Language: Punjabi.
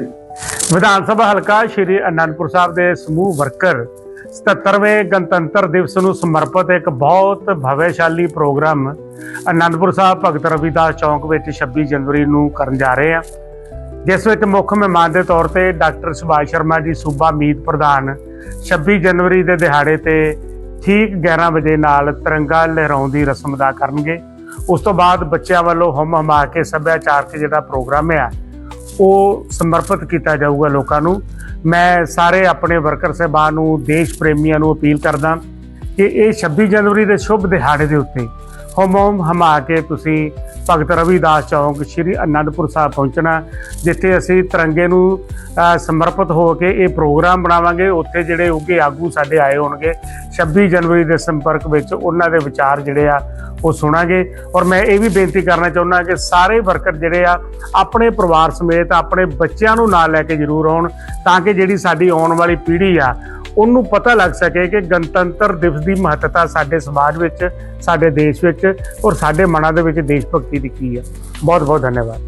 ਵਿਧਾਨ ਸਭਾ ਹਲਕਾ ਸ਼੍ਰੀ ਅਨੰਦਪੁਰ ਸਾਹਿਬ ਦੇ ਸਮੂਹ ਵਰਕਰ 77ਵੇਂ ਗਣਤੰਤਰ ਦਿਵਸ ਨੂੰ ਸਮਰਪਿਤ ਇੱਕ ਬਹੁਤ ਭਵਿਸ਼ਾਲੀ ਪ੍ਰੋਗਰਾਮ ਅਨੰਦਪੁਰ ਸਾਹਿਬ ਭਗਤ ਰਵਿਦਾਸ ਚੌਂਕ ਵਿੱਚ 26 ਜਨਵਰੀ ਨੂੰ ਕਰਨ ਜਾ ਰਹੇ ਹਾਂ। ਜਿਸ ਵਿੱਚ ਮੁੱਖ ਮਹਿਮਾਨ ਦੇ ਤੌਰ ਤੇ ਡਾਕਟਰ ਸੁਭਾਸ਼ ਸ਼ਰਮਾ ਜੀ, ਸੂਬਾ ਮੀਤ ਪ੍ਰਧਾਨ 26 ਜਨਵਰੀ ਦੇ ਦਿਹਾੜੇ ਤੇ ਠੀਕ 11 ਵਜੇ ਨਾਲ ਤਿਰੰਗਾ ਲਹਿਰਾਉਣ ਦੀ ਰਸਮ ਅਦਾ ਕਰਨਗੇ। ਉਸ ਤੋਂ ਬਾਅਦ ਬੱਚਿਆਂ ਵੱਲੋਂ ਹਮ ਹਮਾ ਕੇ ਸੱਭਿਆਚਾਰ ਸੱਭਿਆਚਾਰਕ ਜਿਹੜਾ ਪ੍ਰੋਗਰਾਮ ਹੈ ਉਹ ਸਮਰਪਿਤ ਕੀਤਾ ਜਾਊਗਾ ਲੋਕਾਂ ਨੂੰ। ਮੈਂ ਸਾਰੇ ਆਪਣੇ ਵਰਕਰ ਸਹਿਬਾਨ ਨੂੰ, ਦੇਸ਼ ਪ੍ਰੇਮੀਆਂ ਨੂੰ ਅਪੀਲ ਕਰਦਾ ਕਿ ਇਹ 26 ਜਨਵਰੀ ਦੇ ਸ਼ੁਭ ਦਿਹਾੜੇ ਦੇ ਉੱਤੇ ਹਮ ਹਮ ਹਮਾ ਕੇ ਤੁਸੀਂ ਭਗਤ ਰਵਿਦਾਸ ਚੌਂਕ ਸ੍ਰੀ ਅਨੰਦਪੁਰ ਸਾਹਿਬ ਪਹੁੰਚਣਾ ਜਿੱਥੇ ਅਸੀਂ ਤਿਰੰਗੇ ਨੂੰ ਸਮਰਪਿਤ ਹੋ ਕੇ ਇਹ ਪ੍ਰੋਗਰਾਮ ਬਣਾਵਾਂਗੇ। ਉੱਥੇ ਜਿਹੜੇ ਉੱਗੇ ਆਗੂ ਸਾਡੇ ਆਏ ਹੋਣਗੇ 26 ਜਨਵਰੀ ਦੇ ਸੰਪਰਕ ਵਿੱਚ ਉਹਨਾਂ ਦੇ ਵਿਚਾਰ ਜਿਹੜੇ ਆ, ਉਹ ਸੁਣਾਂਗੇ। ਔਰ ਮੈਂ ਇਹ ਵੀ ਬੇਨਤੀ ਕਰਨਾ ਚਾਹੁੰਦਾ ਕਿ ਸਾਰੇ ਵਰਕਰ ਜਿਹੜੇ ਆ, ਆਪਣੇ ਪਰਿਵਾਰ ਸਮੇਤ ਆਪਣੇ ਬੱਚਿਆਂ ਨੂੰ ਨਾਲ ਲੈ ਕੇ ਜ਼ਰੂਰ ਆਉਣ, ਤਾਂ ਕਿ ਜਿਹੜੀ ਸਾਡੀ ਆਉਣ ਵਾਲੀ ਪੀੜ੍ਹੀ ਆ ਉਹਨੂੰ ਪਤਾ ਲੱਗ ਸਕੇ ਕਿ ਗਣਤੰਤਰ ਦਿਵਸ ਦੀ ਮਹੱਤਤਾ ਸਾਡੇ ਸਮਾਜ ਵਿੱਚ, ਸਾਡੇ ਦੇਸ਼ ਵਿੱਚ ਔਰ ਸਾਡੇ ਮਨਾਂ ਦੇ ਵਿੱਚ ਦੇਸ਼ ਭਗਤੀ ਦੀ ਕੀ ਹੈ। ਬਹੁਤ ਬਹੁਤ ਧੰਨਵਾਦ